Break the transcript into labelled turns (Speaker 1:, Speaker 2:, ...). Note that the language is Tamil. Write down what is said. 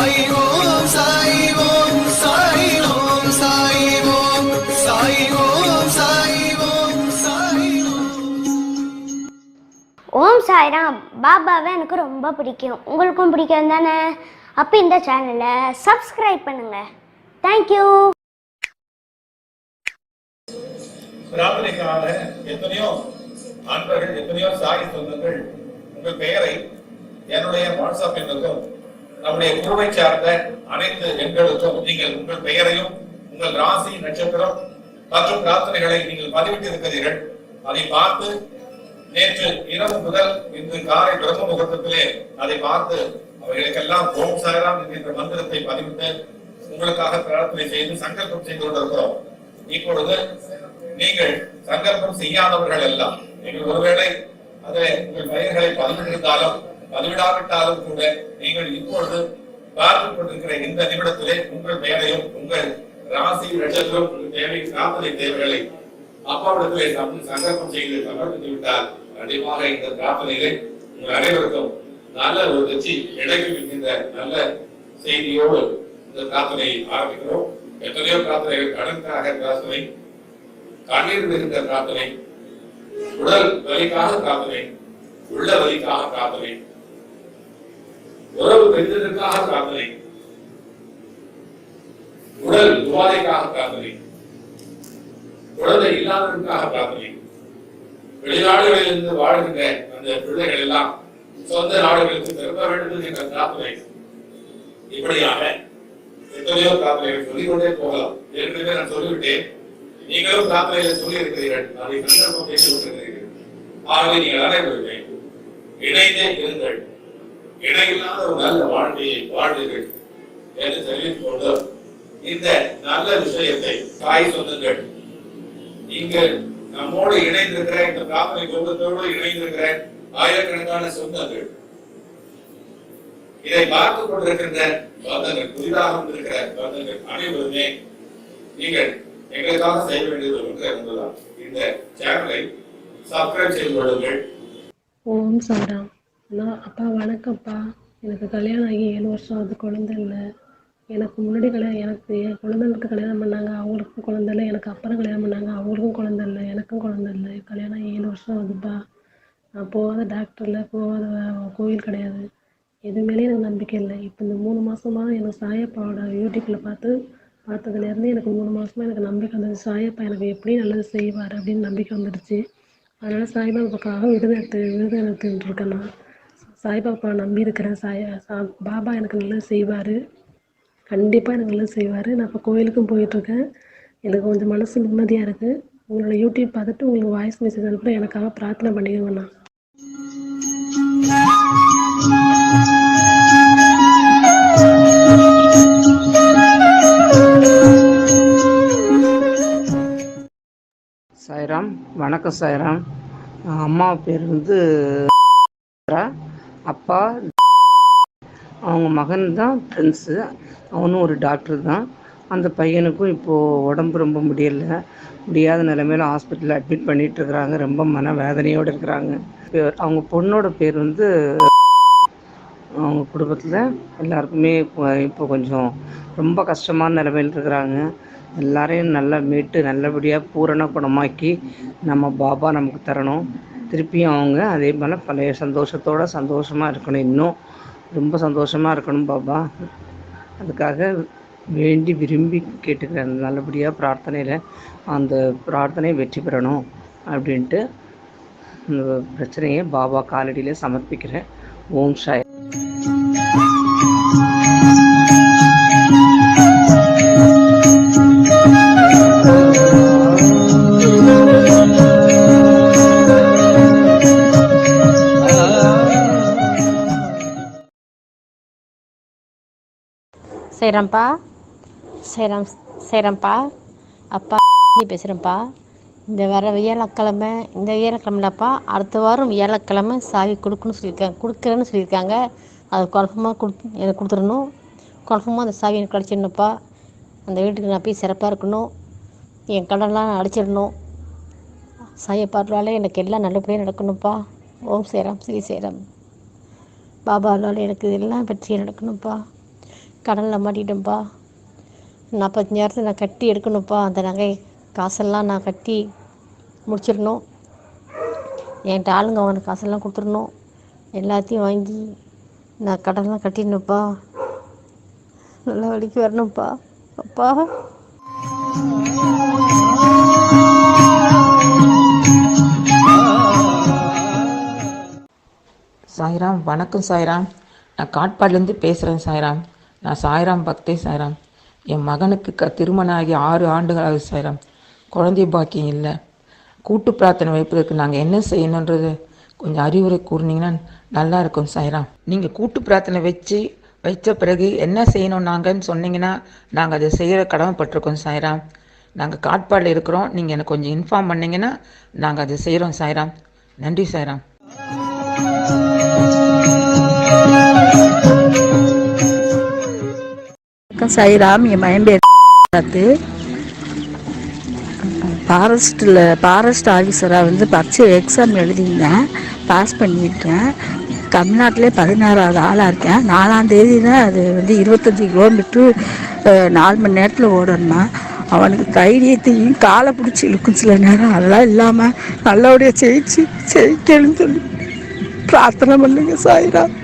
Speaker 1: ஓம் சாய் ஓம் சாய் ஓம் சாய் ஓம் சாய் ஓம் சாய் ஓம் சாய் ஓம்
Speaker 2: ஓம் சாய்ராம். பாபாவை எனக்கு ரொம்ப பிடிக்கும். உங்களுக்கும் பிடிக்கும் தானே? அப்போ இந்த சேனலை சப்ஸ்கிரைப் பண்ணுங்க. தேங்க்யூ
Speaker 3: பிரார்த்தனைக்காக எத்தனையோ அன்பர்கள் எத்தனையோ சாய் சொந்தங்கள் உங்கள் பெயரை என்னுடைய வாட்ஸ்அப் எண்ணுக்கும் நம்முடைய குழுவை சார்ந்த அனைத்து எண்களுக்கும் நீங்கள் உங்கள் பெயரையும் உங்கள் ராசி நட்சத்திரம் மற்றும் பிரார்த்தனைகளை நீங்கள் பதிவிட்டு இருக்கிறீர்கள் அதை பார்த்து நேற்று இரவு முதல் இன்று காலை பிரம்ம முகூர்த்தத்திலே அதை பார்த்து அவர்களுக்கெல்லாம் ஓம் சாய்ராம் என்கின்ற மந்திரத்தை பதிவிட்டு உங்களுக்காக பிரார்த்தனை செய்து சங்கல்பம் செய்து கொண்டிருக்கிறோம். இப்பொழுது நீங்கள் சங்கல்பம் செய்யாதவர்கள் எல்லாம். நீங்கள் ஒருவேளை அதை உங்கள் பெயர்களை பதிவிட்டிருந்தாலும் பதிவிடாவிட்டாலும் கூட நீங்கள் இப்பொழுது பார்த்துக் கொண்டிருக்கிற இந்த நிமிடத்திலே உங்கள் பெயரையும் உங்கள் ராசி நட்சத்திரம் உங்கள் தேவை பிரார்த்தனை தேவைகளை அப்பாவிடத்திலே சம் சங்கல்பம் செய்து சமர்ப்பித்து விட்டால் கண்டிப்பாக இந்த பிரார்த்தனைகளை உங்கள் அனைவருக்கும் நல்ல ஒரு வெற்றி கிடைக்கும் இருக்கின்ற நல்ல செய்தியோடு இந்த பிரார்த்தனையை ஆரம்பிக்கிறோம். எத்தனையோ பிரார்த்தனைகள் கடனுக்காக பிரார்த்தனை கண்ணீர் இருக்கின்ற பிரார்த்தனை உடல் வலிக்காக பிரார்த்தனை உள்ள வலிக்காக பிரார்த்தனை உறவு பிரார்த்தனை. உடல் உபாதைக்காக பிரார்த்தனை. குழந்தை இல்லாததற்காக பிரார்த்தனை. வெளிநாடுகளில் இருந்து வாழ்கின்ற அந்த பிள்ளைகள் எல்லாம் சொந்த நாடுகளுக்கு திரும்ப வேண்டும் என்ற பிரார்த்தனை. இப்படியாக எத்தனையோ பிரார்த்தனைகள் சொல்லிக்கொண்டே போகலாம். ஏற்கனவே நான் சொல்லிவிட்டேன். நீங்களும் பிரார்த்தனையில சொல்லி இருக்கிறீர்கள் அதை சந்தர்ப்பம் செய்து கொண்டிருக்கிறீர்கள். ஆகவே நீங்கள் அனைவருமே இணைந்தே இருங்கள். இணையில்லாத ஒரு நல்ல வாழ்க்கையை வாழ்வீர்கள் என்று தெரிவித்துக் கொண்டு இந்த நல்ல விஷயத்தை தாய் சொல்லுங்கள். நீங்கள் நம்மோடு இணைந்திருக்கிற இந்த பிரார்த்தனை குடும்பத்தோடு இணைந்திருக்கிற ஆயிரக்கணக்கான சொந்தங்கள் இதை பார்த்துக் கொண்டிருக்கின்ற பந்தங்கள் புதிதாக வந்திருக்கிற பந்தங்கள் அனைவருமே நீங்கள் எங்களுக்காக செய்ய வேண்டியது ஒன்று என்பதால் இந்த சேனலை சப்ஸ்கிரைப் செய்து கொள்ளுங்கள்.
Speaker 4: ஓம் சாய்ராம் அண்ணா அப்பா வணக்கம்ப்பா. எனக்கு கல்யாணம் ஆகி ஏழு வருஷம் ஆகுது குழந்த இல்லை எனக்கு முன்னாடி கல்யாணம் எனக்கு என் குழந்தைங்களுக்கு கல்யாணம் பண்ணாங்க அவங்களுக்கும் குழந்த இல்லை. எனக்கு அப்புறம் கல்யாணம் பண்ணாங்க அவங்களுக்கும் குழந்த இல்லை எனக்கும் குழந்த இல்லை. கல்யாணம் ஆகி ஏழு வருஷம் ஆகுதுப்பா. நான் போகாத டாக்டரில் போகாத கோவில் கோயில் கிடையாது. எது மேலேயும் எனக்கு நம்பிக்கை இல்லை. இப்போ இந்த மூணு மாதமாக எனக்கு சாயப்பாவோட யூடியூப்பில் பார்த்து பார்த்ததுலேருந்து எனக்கு மூணு மாதமாக எனக்கு நம்பிக்கை வந்துச்சு சாயப்பா எனக்கு எப்படி நல்லது செய்வார் அப்படின்னு நம்பிக்கை வந்துடுச்சு அதனால் சாய்பாபாவுக்காக விருது எடுத்து விருது எடுத்துக்கிட்டு இருக்கேன் நான். சாய்பாபா நம்பி இருக்கிறேன் சாய் சா- பாபா எனக்கு நல்லா செய்வார். கண்டிப்பாக எனக்கு நல்லது செய்வார். நான் இப்போ கோயிலுக்கும் போயிட்டுருக்கேன். எனக்கு கொஞ்சம் மனசு நிம்மதியாக இருக்குது உங்களோட யூடியூப் பார்த்துட்டு உங்களுக்கு வாய்ஸ் மெசேஜ் அனுப்புற எனக்காக பிரார்த்தனை பண்ணிக்கோங்கண்ணா
Speaker 5: சாய்ராம் வணக்கம் சாய்ராம். அம்மா பேர் வந்து அப்பா அவங்க மகன் தான் ஃப்ரெண்ட்ஸு அவனும் ஒரு டாக்டர் தான். அந்த பையனுக்கும் இப்போது உடம்பு ரொம்ப முடியல. முடியாத நிலைமையில ஹாஸ்பிட்டலில் அட்மிட் பண்ணிட்டு இருக்கிறாங்க. ரொம்ப மன வேதனையோடு இருக்கிறாங்க. அவங்க பொண்ணோட பேர் வந்து அவங்க குடும்பத்தில் எல்லாருக்குமே இப்போ இப்போ கொஞ்சம் ரொம்ப கஷ்டமான நிலைமையில் இருக்கிறாங்க. எல்லாரையும் நல்லா மீட்டு நல்லபடியாக பூரண குணமாக்கி நம்ம பாபா நமக்கு தரணும். திருப்பியும் அவங்க அதே போல் பழைய சந்தோஷத்தோடு சந்தோஷமாக இருக்கணும். இன்னும் ரொம்ப சந்தோஷமாக இருக்கணும் பாபா. அதுக்காக வேண்டி விரும்பி கேட்டுக்கிறேன். நல்லபடியாக பிரார்த்தனையில் அந்த பிரார்த்தனை வெற்றி பெறணும் அப்படின்ட்டு இந்த பிரச்சனையை பாபா காலடியில் சமர்ப்பிக்கிறேன். ஓம் சாய்.
Speaker 6: செய்கிறேன்ப்பா செய்கிறேன் செய்கிறேன்ப்பா அப்பா பேசுகிறேன்ப்பா இந்த வர வியாழக்கிழமை இந்த வியாழக்கிழமைலப்பா அடுத்த வாரம் வியாழக்கிழமை சாவி கொடுக்குன்னு சொல்லியிருக்காங்க கொடுக்குறேன்னு சொல்லியிருக்காங்க. அது குழப்பமாக கொடு எனக்கு கொடுத்துடணும். குழப்பமாக அந்த சாவி எனக்கு கிடச்சிடணும்ப்பா அந்த வீட்டுக்கு நான் போய் சிறப்பாக இருக்கணும். என் கடன்லாம் அடிச்சிடணும். சாய பார்த்தாலே எனக்கு எல்லாம் நல்லபடியாக நடக்கணும்ப்பா. ஓம் சேராம் ஸ்ரீ சேராம். பாபா எனக்கு இதெல்லாம் பற்றி நடக்கணும்ப்பா. கடனில் மாட்டிட்டேன்ப்பா நாற்பத்தஞ்சாயிரத்தை நான் கட்டி எடுக்கணும்ப்பா. அந்த நகை காசெல்லாம் நான் கட்டி முடிச்சிடணும். என்கிட்ட ஆளுங்க அவங்க காசெல்லாம் கொடுத்துடணும். எல்லாத்தையும் வாங்கி நான் கடன்லாம் கட்டிடணும்ப்பா. நல்ல வழிக்கு வரணும்ப்பா. அப்பா.
Speaker 7: சாய்ராம் வணக்கம் சாய்ராம். நான் காட்பாடிலேருந்து பேசுகிறேன் சாய்ராம். நான் சாய்ராம் பக்தே சாய்ராம். என் மகனுக்கு க திருமணம் ஆகி ஆறு ஆண்டுகள் ஆகுது சாய்ராம். குழந்தை பாக்கியம் இல்லை. கூட்டு பிரார்த்தனை வைப்பதற்கு நாங்கள் என்ன செய்யணுன்றது கொஞ்சம் அறிவுரை கூறினீங்கன்னா நல்லா இருக்கும் சாய்ராம். நீங்கள் கூட்டு பிரார்த்தனை வச்சு வைச்ச பிறகு என்ன செய்யணும் நாங்கன்னு சொன்னீங்கன்னா நாங்கள் அதை செய்கிற கடமைப்பட்டிருக்கோம் சாய்ராம். நாங்கள் காட்பாடில் இருக்கிறோம். நீங்கள் எனக்கு கொஞ்சம் இன்ஃபார்ம் பண்ணிங்கன்னா நாங்கள் அதை செய்கிறோம் சாய்ராம். நன்றி சாய்ராம்.
Speaker 8: சாய்ராம் என் மயன் பார்த்து ஃபாரஸ்ட்டில் ஃபாரஸ்ட் ஆஃபீஸராக வந்து பரிச்சு எக்ஸாம் எழுதியிருந்தேன். பாஸ் பண்ணியிருக்கேன். தமிழ்நாட்டிலே பதினாறாவது ஆளாக இருக்கேன். நாலாம் தேதி தான் அது வந்து இருபத்தஞ்சி கிலோமீட்ரு நாலு மணி நேரத்தில் ஓடணுமா? அவனுக்கு தைரியத்தையும் காலை பிடிச்சி இழுக்கும் சில நேரம். அதெல்லாம் இல்லாமல் நல்லபடியாக ஜெயிச்சு ஜெயிக்கணும்னு சொல்லி பிரார்த்தனை பண்ணுங்க சாய்ராம்